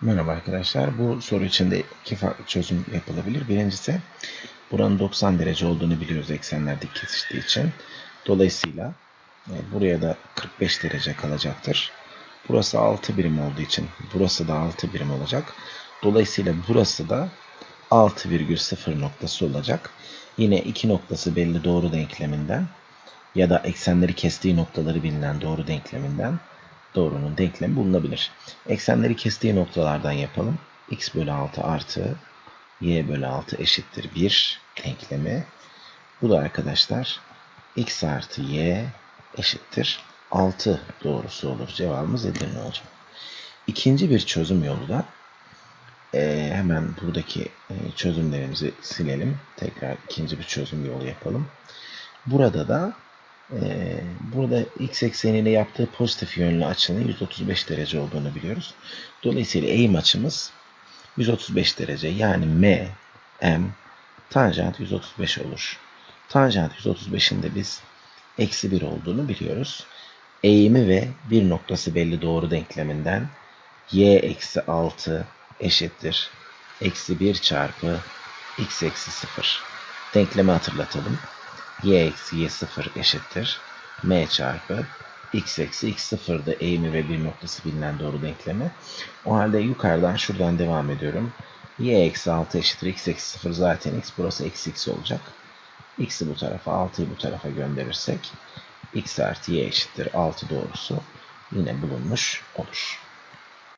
Merhaba arkadaşlar. Bu soru için de iki farklı çözüm yapılabilir. Birincisi buranın 90 derece olduğunu biliyoruz eksenler dik kesiştiği için. Dolayısıyla e, buraya da 45 derece kalacaktır. Burası 6 birim olduğu için burası da 6 birim olacak. Dolayısıyla burası da 6,0 noktası olacak. Yine iki noktası belli doğru denkleminden ya da eksenleri kestiği noktaları bilinen doğru denkleminden doğrunun denklemi bulunabilir. Eksenleri kestiği noktalardan yapalım. x bölü 6 artı y bölü 6 eşittir 1 denklemi. Bu da arkadaşlar x artı y eşittir 6 doğrusu olur. Cevabımız Edirne olacak. İkinci bir çözüm yolu da e, hemen buradaki e, çözümlerimizi silelim. Tekrar ikinci bir çözüm yolu yapalım. Burada da ee, burada x ekseniyle yaptığı pozitif yönlü açının 135 derece olduğunu biliyoruz. Dolayısıyla eğim açımız 135 derece. Yani m, m tanjant 135 olur. Tanjant 135'in de biz eksi 1 olduğunu biliyoruz. Eğimi ve bir noktası belli doğru denkleminden y eksi 6 eşittir. Eksi 1 çarpı x eksi 0. Denklemi hatırlatalım y eksi y0 eşittir m çarpı x eksi x0'da eğimi ve bir noktası bilinen doğru denklemi. O halde yukarıdan şuradan devam ediyorum. y eksi 6 eşittir x eksi 0 zaten x burası eksi x olacak. x'i bu tarafa 6'yı bu tarafa gönderirsek x artı y eşittir 6 doğrusu yine bulunmuş olur.